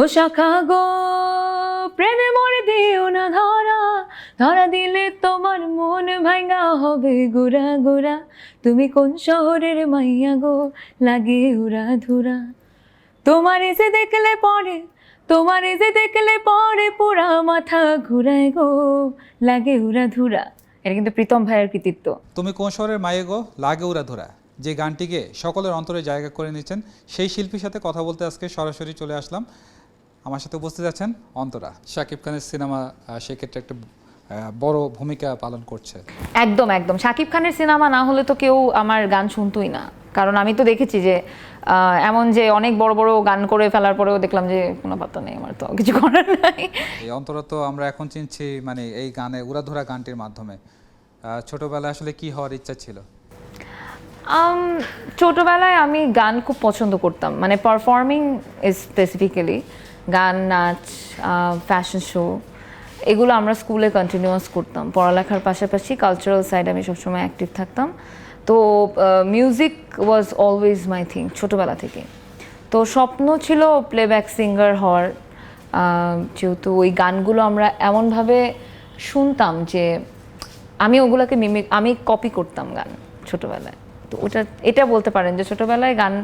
ও শাখা গো, প্রেমে মরে দিও না ধরা। ধরা দিলে তোমার মন ভাঙা হবে গোরা গোরা তুমি কোন শহরের মাইয়া গো, লাগে উড়া ধুরা। তোমার এসে দেখলে পরে, তোমার এসে দেখলে পরে পুরা মাথা ঘুরায় গো, লাগে উড়া ধুরা। এটা কিন্তু প্রীতম ভাইয়ের কৃতিত্ব। তুমি কোন শহরের মায়ে গো, লাগে উড়া ধরা। যে গানটিকে সকলের অন্তরে জায়গা করে নিচ্ছেন সেই শিল্পীর সাথে কথা বলতে আজকে সরাসরি চলে আসলাম। আমার সাথে উপস্থিত আছেন অন্তরা। শাকিব খানের সিনেমা সেক্ষেত্রে একটা বড় ভূমিকা পালন করছে। একদম একদম। শাকিব খানের সিনেমা না হলে তো কেউ আমার গান শুনতোই না। কারণ আমি তো দেখেছি যে এমন যে অনেক বড় বড় গান করে ফেলার পরেও দেখলাম যে কোনো পাত্তা নেই আমার তো কিছু করার নাই। এই অন্তরা তো আমরা এখন চিনছি মানে এই গানে উড়াধুরা গানটির মাধ্যমে। ছোটবেলায় আসলে কি হওয়ার ইচ্ছা ছিল? ছোটবেলায় আমি গান খুব পছন্দ করতাম। মানে পারফর্মিং স্পেসিফিক্যালি গান, নাচ ফ্যাশন শো এগুলো আমরা স্কুলে কন্টিনিউয়াস করতাম। পড়ালেখার পাশাপাশি কালচারাল সাইড আমি সবসময় অ্যাক্টিভ থাকতাম। তো music was always my thing ছোটোবেলা থেকে। তো স্বপ্ন ছিল প্লেব্যাক সিঙ্গার হওয়ার যেহেতু ওই গানগুলো আমরা এমনভাবে শুনতাম যে আমি ওগুলোকে মিমিক আমি কপি করতাম গান ছোটোবেলায়। তো ওটা, এটা বলতে পারেন যে ছোটোবেলায় গান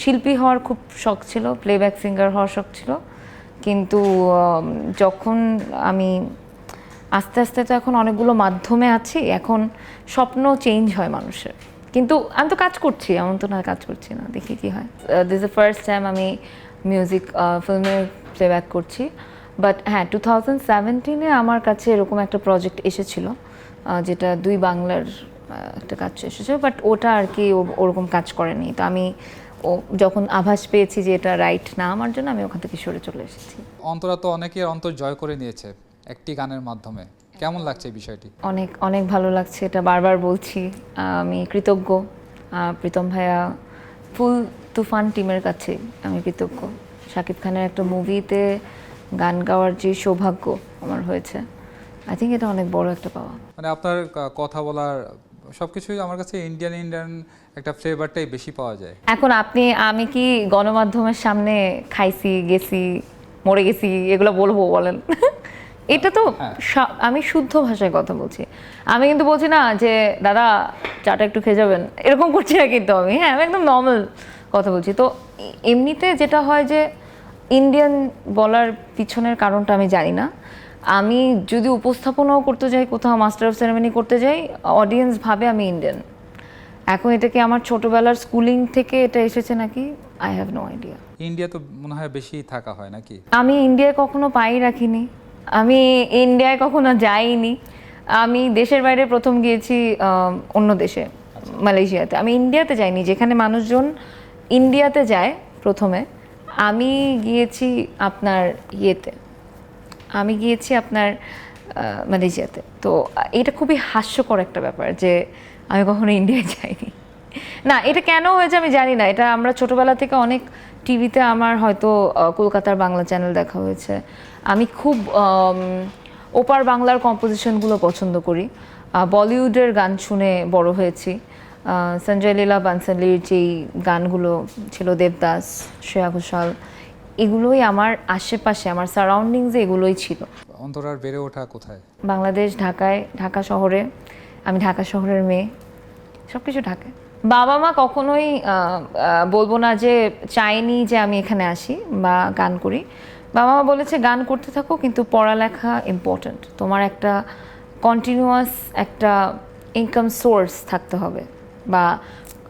শিল্পী হওয়ার খুব শখ ছিল প্লেব্যাক সিঙ্গার হওয়ার শখ ছিল। কিন্তু যখন আমি আস্তে আস্তে তো এখন অনেকগুলো মাধ্যমে আছি, এখন স্বপ্ন চেঞ্জ হয় মানুষের। কিন্তু আমি তো কাজ করছি, এমন তো না কাজ করছি না, দেখি কি হয়। দিস দ্য ফার্স্ট টাইম আমি মিউজিক ফিল্মের প্লেব্যাক করছি। বাট হ্যাঁ টু থাউজেন্ড সেভেন্টিনে আমার কাছে এরকম একটা প্রজেক্ট এসেছিল যেটা দুই বাংলার একটা কাজ এসেছিল বাট ওটা আর কি ওরকম কাজ করেনি। তো আমি ও যখন আভাস পেয়েছি যে এটা রাইট না আমার জন্য আমি ওখান থেকে সরে চলে এসেছি। অন্তরা তো অনেকের অন্তর জয় করে নিয়েছে একটি গানের মাধ্যমে। কেমন লাগছে এই বিষয়টি? অনেক অনেক ভালো লাগছে এটা বারবার বলছি। আমি কৃতজ্ঞ। প্রীতম ভাইয়া ফুল তুফান টিমের কাছে আমি কৃতজ্ঞ। শাকিব খানের একটা মুভিতে গান গাওয়ার যে সৌভাগ্য আমার হয়েছে আই থিঙ্ক এটা অনেক বড় একটা পাওয়া। মানে আপনার কথা বলার সবকিছুই আমার কাছে ইন্ডিয়ান ইন্ডিয়ান একটা ফ্লেভারটাই বেশি পাওয়া যায়। এখন আপনি আমি কি গণমাধ্যমের সামনে খাইছি গেছি মরে গেছি এগুলো বলব বলেন? এটা তো আমি শুদ্ধ ভাষায় কথা বলছি। আমি কিন্তু বলছি না যে দাদা চাটা একটু খেয়ে যাবেন? এরকম করছি না কিন্তু আমি। হ্যাঁ আমি একদম নর্মাল কথা বলছি। তো এমনিতে যেটা হয় যে ইন্ডিয়ান বলার পিছনের কারণটা আমি জানি না। আমি যদি উপস্থাপনাও করতে যাই কোথাও মাস্টার অফ সেরেমনি করতে যাই অডিয়েন্স ভাবে আমি ইন্ডিয়ান এখন এটা কি আমার ছোটবেলার স্কুলিং থেকে এটা এসেছে নাকি? I have no idea India তো মনে হয় বেশি থাকা হয় নাকি? আমি ইন্ডিয়ায় কখনো পাই রাখিনি। আমি ইন্ডিয়ায় কখনো যাইনি। আমি দেশের বাইরে প্রথম গিয়েছি অন্য দেশে মালয়েশিয়াতে। আমি ইন্ডিয়াতে যাইনি। যেখানে মানুষজন ইন্ডিয়াতে যায় প্রথমে। আমি গিয়েছি আপনার ইয়েতে। আমি গিয়েছি আপনার মালয়েশিয়াতে। তো এটা খুবই হাস্যকর একটা ব্যাপার যে আমি কখনো ইন্ডিয়ায় যাইনি। না, এটা কেন হয়েছে আমি জানি না। এটা আমরা ছোটবেলা থেকে অনেক টিভিতে আমার হয়তো কলকাতার বাংলা চ্যানেল দেখা হয়েছে। আমি খুব ওপার বাংলার কম্পোজিশনগুলো পছন্দ করি। বলিউডের গান শুনে বড় হয়েছি। সঞ্জয় লীলা, বানসালির যেই গানগুলো ছিল, দেবদাস, শ্রেয়া ঘোষাল এগুলোই আমার আশেপাশে আমার সারাউন্ডিংসে এগুলোই ছিল। অন্তরার বেড়ে ওঠা কোথায়? বাংলাদেশ ঢাকায় ঢাকা শহরে আমি ঢাকা শহরের মেয়ে। সব কিছু ঢাকায় বাবা মা কখনোই বলব না যে চাইনি যে আমি এখানে আসি বা গান করি। বাবা মা বলেছে গান করতে থাকো কিন্তু পড়ালেখা ইম্পর্ট্যান্ট তোমার একটা কন্টিনিউয়াস একটা ইনকাম সোর্স থাকতে হবে বা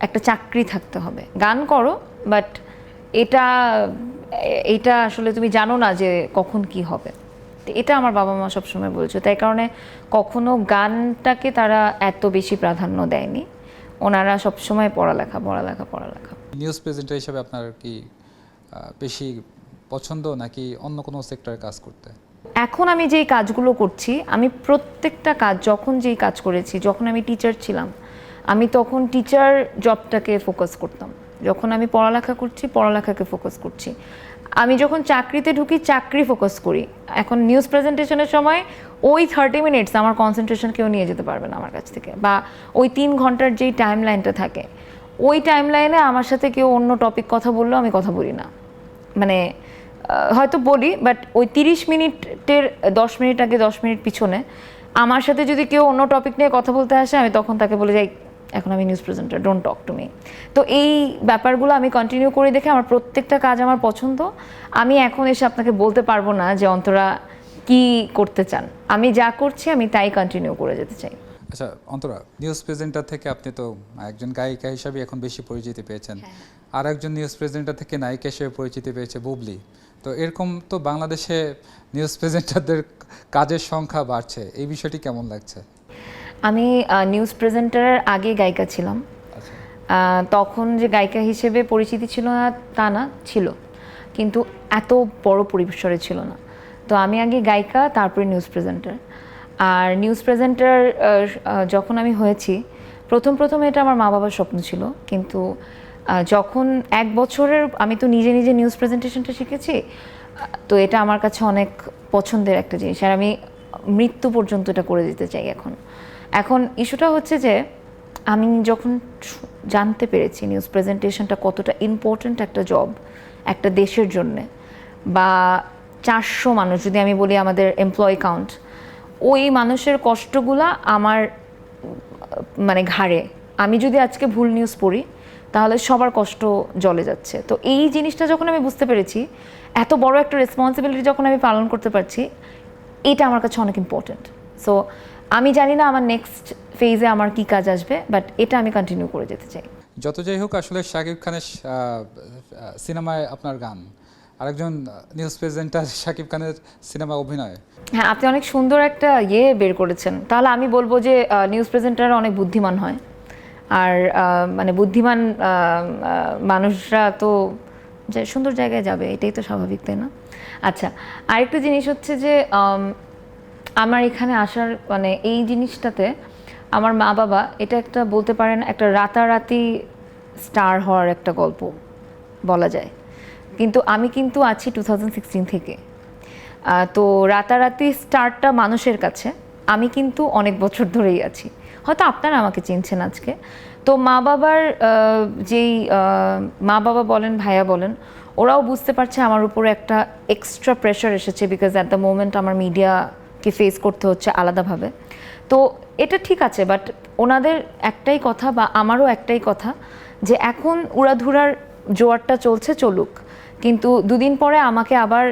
একটা চাকরি থাকতে হবে। গান করো বাট এটা এটা আসলে তুমি জানো না যে কখন কি হবে। তো এটা আমার বাবা মা সবসময় বলছে। তাই কারণে কখনো গানটাকে তারা এত বেশি প্রাধান্য দেয়নি। ওনারা সবসময় পড়ালেখা পড়ালেখা পড়ালেখা। নিউজ প্রেজেন্টার হিসেবে আপনার কি বেশি পছন্দ নাকি অন্য কোনো সেক্টরে কাজ করতে? এখন আমি যেই কাজগুলো করছি আমি প্রত্যেকটা কাজ যখন যেই কাজ করেছি যখন আমি টিচার ছিলাম আমি তখন টিচার জবটাকে ফোকাস করতাম। যখন আমি পড়ালেখা করছি, পড়ালেখাকে ফোকাস করছি। আমি যখন চাকরিতে ঢুকি, চাকরি ফোকাস করি। এখন নিউজ প্রেজেন্টেশনের সময় ওই থার্টি মিনিটস আমার কনসেন্ট্রেশন কেউ নিয়ে যেতে পারবে না আমার কাছ থেকে। বা ওই তিন ঘণ্টার যেই টাইম লাইনটা থাকে, ওই টাইম লাইনে আমার সাথে কেউ অন্য টপিক কথা বললেও আমি কথা বলি না। মানে হয়তো বলি বাট ওই তিরিশ মিনিটের, দশ মিনিট আগে, দশ মিনিট পিছনে, আমার সাথে যদি কেউ অন্য টপিক নিয়ে কথা বলতে আসে, আমি তখন তাকে বলে যাই এখন আমি news presenter don't talk to me তো এই ব্যাপারগুলো আমি কন্টিনিউ করে দেখে আমার প্রত্যেকটা কাজ আমার পছন্দ। আমি এখন এসে আপনাকে বলতে পারব না যে অন্তরা কি করতে চান। আমি যা করছি আমি তাই কন্টিনিউ করে যেতে চাই। আচ্ছা অন্তরা নিউজ প্রেজেন্টার থেকে আপনি তো একজন গায়িকা হিসাবে এখন বেশি পরিচিতি পেয়েছেন। আর একজন নিউজ প্রেজেন্টার থেকে নায়িকা হিসেবে পরিচিতি পেয়েছে বুবলি। তো এরকম তো বাংলাদেশে নিউজ প্রেজেন্টারদের কাজের সংখ্যা বাড়ছে। এই বিষয়টি কেমন লাগছে? আমি নিউজ প্রেজেন্টারের আগে গায়িকা ছিলাম। আচ্ছা। তখন যে গায়িকা হিসেবে পরিচিতি ছিল না তা না ছিল। কিন্তু এত বড় পরিসরে ছিল না। তো আমি আগে গায়িকা তারপরে নিউজ প্রেজেন্টার আর নিউজ প্রেজেন্টার যখন আমি হয়েছি প্রথম প্রথম এটা আমার মা বাবার স্বপ্ন ছিল। কিন্তু যখন এক বছরের আমি তো নিজে নিজে নিউজ প্রেজেন্টেশনটা শিখেছি তো এটা আমার কাছে অনেক পছন্দের একটা জিনিস। আর আমি মৃত্যু পর্যন্ত এটা করে দিতে চাই এখন। এখন ইস্যুটা হচ্ছে যে, আমি যখন জানতে পেরেছি নিউজ প্রেজেন্টেশনটা কতটা ইম্পর্ট্যান্ট একটা জব একটা দেশের জন্যে, বা চারশো মানুষ, যদি আমি বলি আমাদের এমপ্লয় কাউন্ট ওই মানুষের কষ্টগুলা আমার মানে ঘাড়ে। আমি যদি আজকে ভুল নিউজ পড়ি, তাহলে সবার কষ্ট জলে যাচ্ছে। তো এই জিনিসটা যখন আমি বুঝতে পেরেছি, এত বড় একটা রেসপন্সিবিলিটি যখন আমি পালন করতে পারছি, এটা আমার কাছে অনেক ইম্পর্ট্যান্ট সো আমি জানি না আমার নেক্সট ফেজে আমার কি কাজ আসবে বাট এটা আমি কন্টিনিউ করে যেতে চাই। যত যাই হোক আসলে শাকিব খানের সিনেমায় আপনার গান। আরেকজন নিউজ প্রেজেন্টার শাকিব খানের সিনেমা অভিনয়। হ্যাঁ আপনি অনেক সুন্দর একটা ইয়ে বের করেছেন। তাহলে আমি বলব যে নিউজ প্রেজেন্টার অনেক বুদ্ধিমান হয়। আর মানে বুদ্ধিমান মানুষরা তো যে সুন্দর জায়গায় যাবে এটাই তো স্বাভাবিক তাই না? আচ্ছা আরেকটা জিনিস হচ্ছে যে আমার এখানে আসার মানে এই জিনিসটাতে আমার মা বাবা এটা একটা বলতে পারেন একটা রাতারাতি স্টার হওয়ার একটা গল্প বলা যায়। কিন্তু আমি কিন্তু আছি টু থেকে। তো রাতারাতি স্টারটা মানুষের কাছে। আমি কিন্তু অনেক বছর ধরেই আছি। হয়তো আপনারা আমাকে চিনছেন আজকে। তো মা বাবার যেই মা বাবা বলেন, ভাইয়া বলেন, ওরাও বুঝতে পারছে আমার উপরে একটা এক্সট্রা প্রেশার এসেছে বিকজ অ্যাট দ্য মোমেন্ট আমার মিডিয়াকে ফেস করতে হচ্ছে আলাদাভাবে। তো এটা ঠিক আছে বাট ওনাদের একটাই কথা বা আমারও একটাই কথা যে এখন উড়াধুরার জোয়ারটা চলছে, চলুক। কিন্তু দুদিন পরে আমাকে আবার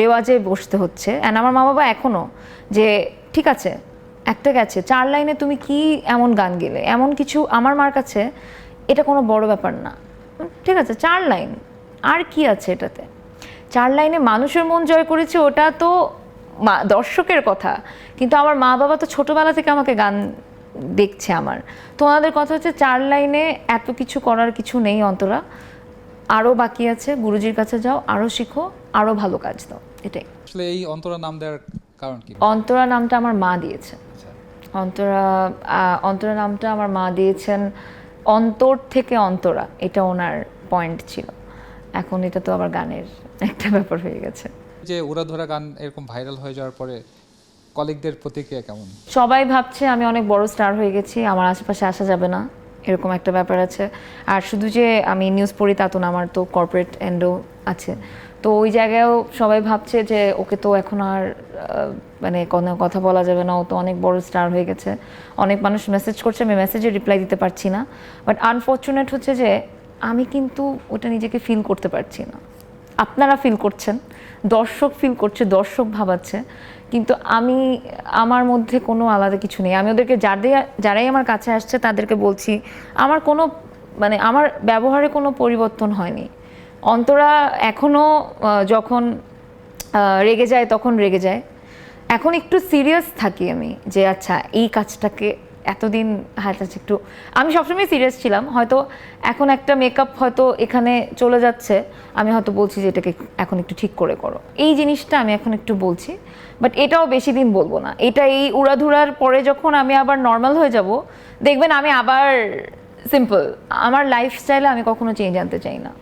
রেওয়াজে বসতে হচ্ছে। অ্যান্ড আমার মা বাবা এখনও যে ঠিক আছে, একটা গেছে, চার লাইনে তুমি কি এমন গান গেলে? এমন কিছু আমার মার কাছে এটা কোনো বড় ব্যাপার না। ঠিক আছে, চার লাইন। আর কি আছে এটাতে? চার লাইনে মানুষের মন জয় করেছে, ওটা তো মা- দর্শকের কথা। কিন্তু আমার মা বাবা তো ছোটবেলা থেকে আমাকে গান দেখছে আমার। তো ওনাদের কথা হচ্ছে চার লাইনে এত কিছু করার কিছু নেই অন্তরা। আরও বাকি আছে গুরুজির কাছে যাও আরও শিখো আরও ভালো কাজ দাও এটাই। আসলে এই অন্তরা নাম দেওয়ার কারণ কি? অন্তরা নামটা আমার মা দিয়েছে আচ্ছা। অন্তরা অন্তরা নামটা আমার মা দিয়েছেন অন্তর থেকে অন্তরা এটা ওনার পয়েন্ট ছিল। এখন এটা তো আবার গানের একটা ব্যাপার হয়ে গেছে। যে উড়াধরা গান এরকম ভাইরাল হয়ে যাওয়ার পরে কলিগদের প্রতিক্রিয়া কেমন? সবাই ভাবছে আমি অনেক বড় স্টার হয়ে গেছি, আমার আশেপাশে আসা যাবে না, এরকম একটা ব্যাপার আছে। আর শুধু যে আমি নিউজ পড়ি তা তো না, আমার তো কর্পোরেট এন্ডও আছে। তো ওই জায়গায়ও সবাই ভাবছে যে ওকে তো এখন আর মানে কোনো কথা বলা যাবে না, ও তো অনেক বড় স্টার হয়ে গেছে। অনেক মানুষ মেসেজ করছে, আমি মেসেজে রিপ্লাই দিতে পারছি না। বাট আনফর্চুনেট হচ্ছে যে আমি কিন্তু ওটা নিজেকে ফিল করতে পারছি না। আপনারা ফিল করছেন, দর্শক ফিল করছে, দর্শক ভাবাচ্ছে, কিন্তু আমি, আমার মধ্যে কোনো আলাদা কিছু নেই। আমি ওদেরকে যাদের যারাই আমার কাছে আসছে তাদেরকে বলছি, আমার কোনো মানে আমার ব্যবহারে কোনো পরিবর্তন হয়নি। অন্তরা এখনও যখন রেগে যায় তখন রেগে যায়। এখন একটু সিরিয়াস থাকি আমি যে আচ্ছা এই কাজটাকে এতদিন হ্যাঁ আচ্ছা একটু, আমি সবসময় সিরিয়াস ছিলাম, হয়তো এখন একটা মেকআপ হয়তো এখানে চলে যাচ্ছে, আমি হয়তো বলছি যে এটাকে এখন একটু ঠিক করে করো। এই জিনিসটা আমি এখন একটু বলছি বাট এটাও বেশি দিন বলব না। এটা এই উড়াধুরার পরে যখন আমি আবার নর্মাল হয়ে যাব, দেখবেন আমি আবার সিম্পল আমার লাইফস্টাইলে আমি কখনো চেঞ্জ আনতে চাই না।